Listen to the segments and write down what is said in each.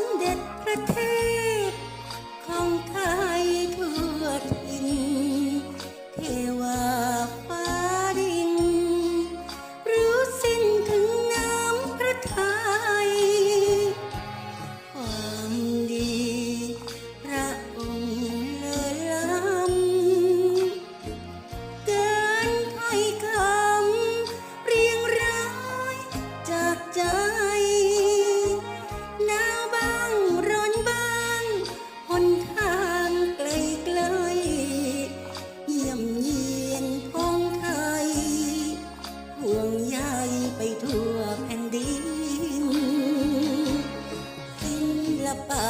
มเด็จพระเทพของเธอ ลปะ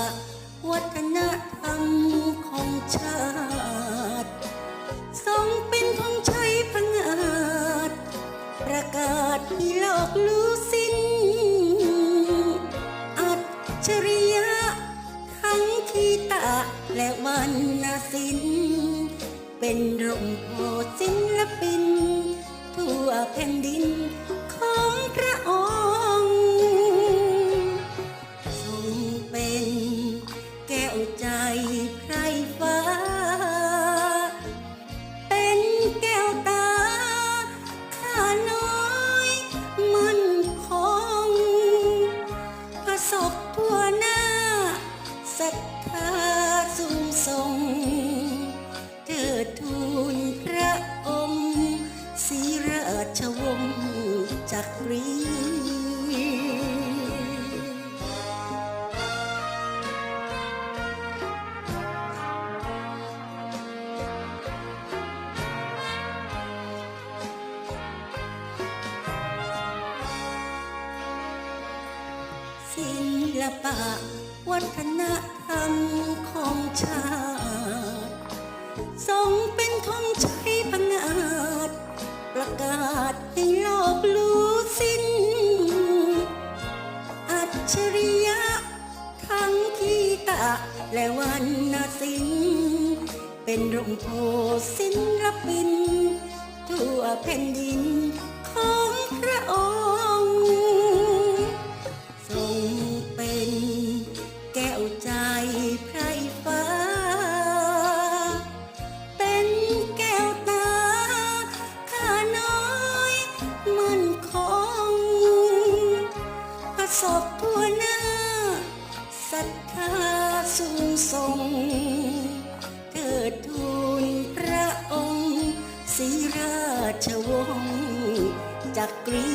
วัฒนธรรมของชาติทรงเป็นธงชัยพงาดประกาศให้โลกรู้สิ้น อัจฉริยะ ทั้งคีตะและวรรณศิลป์เป็นร่มโพศิลปิน ทั่วแผ่นดิน เป็นแก้วใจไพรฟ้า เป็นแก้วตาข้าน้อยมั่นคงพระศกทั่วหน้าศรัทธาสูงส่งเทิดทูลพระองค์ศรีราชวงศ์จักรี ลปะ วัฒนธรรมของชาติทรงเป็นธงชัยพังอาจ ประกาศให้โลกรู้สิ้น อัจฉริยะ ทั้งคีตะ และวรรณศิลป์เป็นร่มโพศิลปิน ทั่วแผ่นดิน รัทธาสูงส่ง เกิดทูลพระองค์ศรีราชวงศ์จักรี